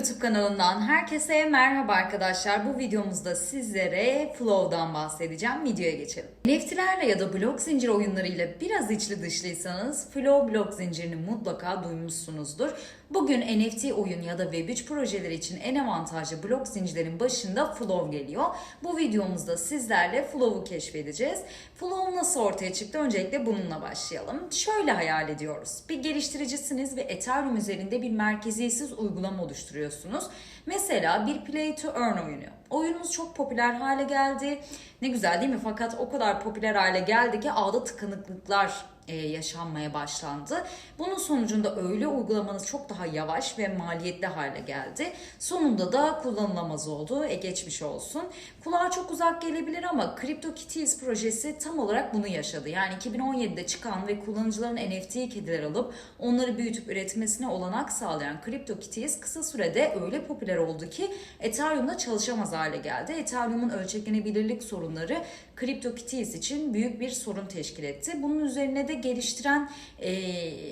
YouTube kanalından herkese merhaba arkadaşlar. Bu videomuzda sizlere Flow'dan bahsedeceğim. Videoya geçelim. NFT'lerle ya da blok zincir oyunlarıyla biraz içli dışlıysanız Flow blok zincirini mutlaka duymuşsunuzdur. Bugün NFT oyun ya da Web3 projeleri için en avantajlı blok zincirlerin başında Flow geliyor. Bu videomuzda sizlerle Flow'u keşfedeceğiz. Flow nasıl ortaya çıktı? Öncelikle bununla başlayalım. Şöyle hayal ediyoruz. Bir geliştiricisiniz ve Ethereum üzerinde bir merkeziyetsiz uygulama oluşturuyorsunuz. Mesela bir Play to Earn oyunu. Oyunumuz çok popüler hale geldi. Ne güzel değil mi? Fakat o kadar popüler hale geldi ki ağda tıkanıklıklar yaşanmaya başlandı. Bunun sonucunda öyle uygulamanız çok daha yavaş ve maliyetli hale geldi. Sonunda da kullanılamaz oldu. E geçmiş olsun. Kulağa çok uzak gelebilir ama CryptoKitties projesi tam olarak bunu yaşadı. Yani 2017'de çıkan ve kullanıcıların NFT kediler alıp onları büyütüp üretmesine olanak sağlayan CryptoKitties kısa sürede öyle popüler oldu ki Ethereum'da çalışamaz hale geldi. Ethereum'un ölçeklenebilirlik sorunları CryptoKitties için büyük bir sorun teşkil etti. Bunun üzerine de geliştiren e,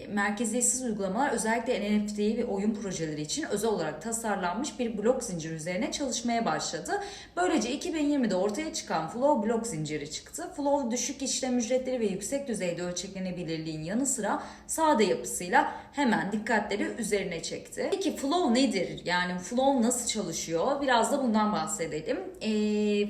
merkeziyetsiz uygulamalar özellikle NFT ve oyun projeleri için özel olarak tasarlanmış bir blok zinciri üzerine çalışmaya başladı. Böylece 2020'de ortaya çıkan Flow blok zinciri çıktı. Flow düşük işlem ücretleri ve yüksek düzeyde ölçeklenebilirliğin yanı sıra sade yapısıyla hemen dikkatleri üzerine çekti. Peki Flow nedir? Yani Flow nasıl çalışıyor? Biraz da bundan bahsedelim. E,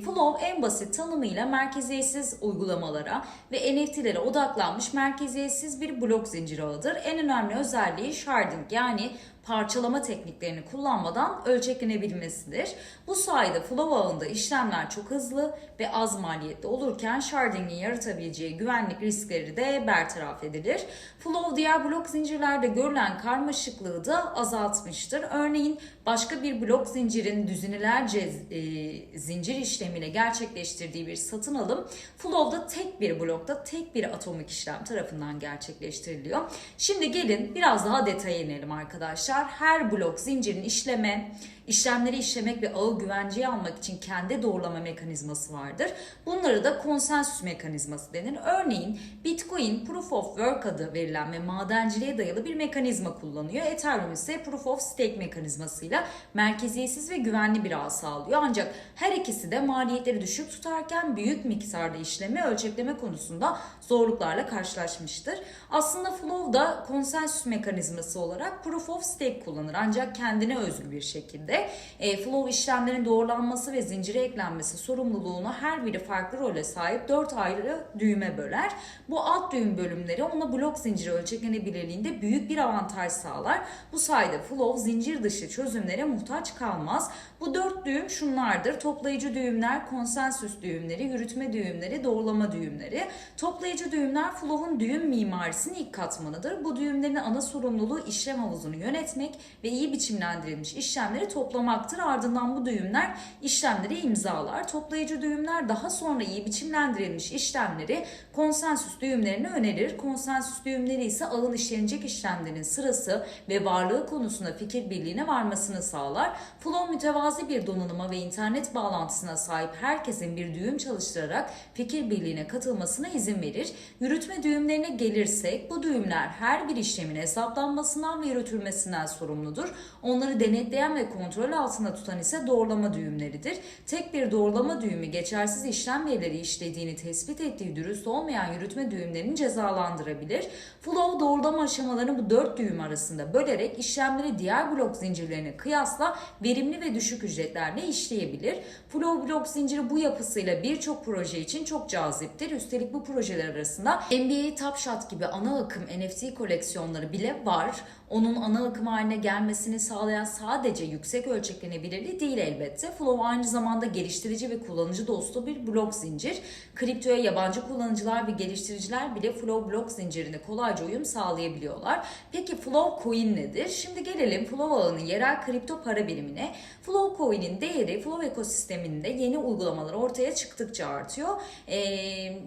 Flow en basit tanımıyla merkeziyetsiz uygulamalara ve NFT'lere odaklanmış merkeziyetsiz bir blok zinciri ağıdır. En önemli özelliği sharding yani parçalama tekniklerini kullanmadan ölçeklenebilmesidir. Bu sayede flow ağında işlemler çok hızlı ve az maliyetli olurken sharding'in yaratabileceği güvenlik riskleri de bertaraf edilir. Flow diğer blok zincirlerde görülen karmaşıklığı da azaltmıştır. Örneğin başka bir blok zincirin düzinelerce e, zincir işlemiyle gerçekleştirdiği bir satın alım Flow'da tek bir blokta tek bir atomik işlem tarafından gerçekleştiriliyor. Şimdi gelin biraz daha detaya inelim arkadaşlar. Her blok zincirin işleme, işlemleri işlemek ve ağı güvenceye almak için kendi doğrulama mekanizması vardır. Bunları da konsensüs mekanizması denir. Örneğin Bitcoin Proof of Work adı verilen ve madenciliğe dayalı bir mekanizma kullanıyor. Ethereum ise Proof of Stake mekanizmasıyla merkeziyetsiz ve güvenli bir ağ sağlıyor. Ancak her ikisi de maliyetleri düşük tutarken büyük miktarda işlemi ölçekleme konusunda zorluklarla karşılaşmıştır. Aslında Flow da konsensüs mekanizması olarak Proof of Stake kullanır ancak kendine özgü bir şekilde. E, flow işlemlerin doğrulanması ve zincire eklenmesi sorumluluğunu her biri farklı role sahip 4 ayrı düğüme böler. Bu alt düğüm bölümleri ona blok zinciri ölçeklenebilirliğinde büyük bir avantaj sağlar. Bu sayede flow zincir dışı çözümlere muhtaç kalmaz. Bu dört düğüm şunlardır. Toplayıcı düğümler, konsensüs düğümleri, yürütme düğümleri, doğrulama düğümleri. Toplayıcı düğümler Flow'un düğüm mimarisinin ilk katmanıdır. Bu düğümlerin ana sorumluluğu işlem havuzunu yönetmek ve iyi biçimlendirilmiş işlemleri toplamaktır. Ardından bu düğümler işlemleri imzalar. Toplayıcı düğümler daha sonra iyi biçimlendirilmiş işlemleri konsensüs düğümlerine önerir. Konsensüs düğümleri ise ağın işlenecek işlemlerin sırası ve varlığı konusunda fikir birliğine varmasını sağlar. Flow mütevazi bir donanıma ve internet bağlantısına sahip herkesin bir düğüm çalıştırarak fikir birliğine katılmasına izin verir. Yürütme düğümlerine gelirsek bu düğümler her bir işlemin hesaplanmasından ve yürütülmesinden sorumludur. Onları denetleyen ve kontrol altında tutan ise doğrulama düğümleridir. Tek bir doğrulama düğümü geçersiz işlem verileri işlediğini tespit ettiği dürüst olmayan yürütme düğümlerini cezalandırabilir. Flow doğrulama aşamalarını bu dört düğüm arasında bölerek işlemleri diğer blok zincirlerine kıyasla verimli ve düşük ücretlerle işleyebilir. Flow blok zinciri bu yapısıyla birçok proje için çok caziptir. Üstelik bu projeler arasında NBA Top Shot gibi ana akım NFT koleksiyonları bile var. Onun ana akım haline gelmesini sağlayan sadece yüksek ölçeklenebilirliği değil elbette. Flow aynı zamanda geliştirici ve kullanıcı dostu bir blok zincir. Kriptoya yabancı kullanıcılar ve geliştiriciler bile Flow blok zincirine kolayca uyum sağlayabiliyorlar. Peki Flow Coin nedir? Şimdi gelelim Flow ağının yerel kripto para birimine. Flow Coin'in değeri Flow ekosisteminde yeni uygulamalar ortaya çıktıkça artıyor. Ee,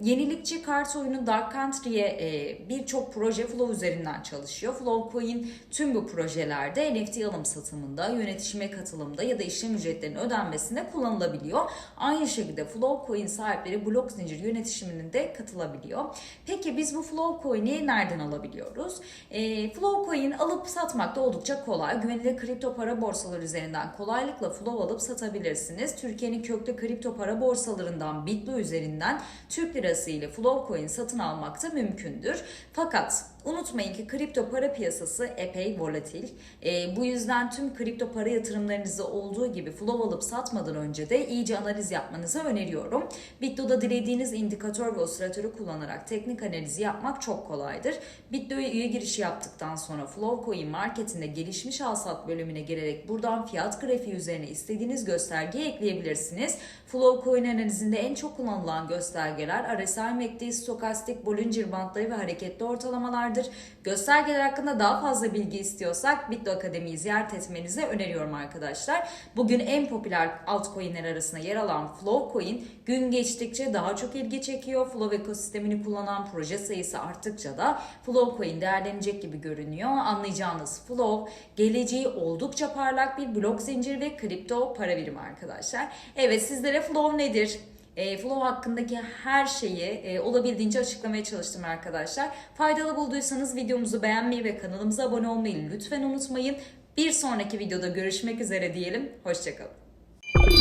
yenilikçi kart oyunu Dark Country'e e, birçok proje Flow üzerinden çalışıyor. Flow Coin tüm bu projelerde NFT alım satımında, yönetişime katılımda ya da işlem ücretlerinin ödenmesinde kullanılabiliyor. Aynı şekilde Flowcoin sahipleri blok zincir yönetişiminin de katılabiliyor. Peki biz bu Flowcoin'i nereden alabiliyoruz? E, Flowcoin alıp satmak da oldukça kolay. Güvenilir kripto para borsaları üzerinden kolaylıkla Flow alıp satabilirsiniz. Türkiye'nin köklü kripto para borsalarından Bitlo üzerinden Türk lirası ile Flowcoin satın almak da mümkündür. Fakat Unutmayın ki kripto para piyasası epey volatil. E, bu yüzden tüm kripto para yatırımlarınızı olduğu gibi flow alıp satmadan önce de iyice analiz yapmanızı öneriyorum. Bitdo'da dilediğiniz indikatör ve osilatörü kullanarak teknik analizi yapmak çok kolaydır. Bitdo'ya üye girişi yaptıktan sonra Flowcoin marketinde gelişmiş alsat bölümüne girerek buradan fiyat grafiği üzerine istediğiniz göstergeyi ekleyebilirsiniz. Flowcoin analizinde en çok kullanılan göstergeler RSI, MACD, stokastik, Bollinger bandları ve hareketli ortalamalar vardır. Göstergeler hakkında daha fazla bilgi istiyorsak Bitdo Akademi'yi ziyaret etmenizi öneriyorum arkadaşlar. Bugün en popüler altcoin'ler arasında yer alan Flowcoin gün geçtikçe daha çok ilgi çekiyor. Flow ekosistemini kullanan proje sayısı arttıkça da Flowcoin değerlenecek gibi görünüyor. Anlayacağınız Flow geleceği oldukça parlak bir blok zincir ve kripto para birimi arkadaşlar. Evet sizlere Flow nedir? E, flow hakkındaki her şeyi e, olabildiğince açıklamaya çalıştım arkadaşlar. Faydalı bulduysanız videomuzu beğenmeyi ve kanalımıza abone olmayı lütfen unutmayın. Bir sonraki videoda görüşmek üzere diyelim. Hoşçakalın.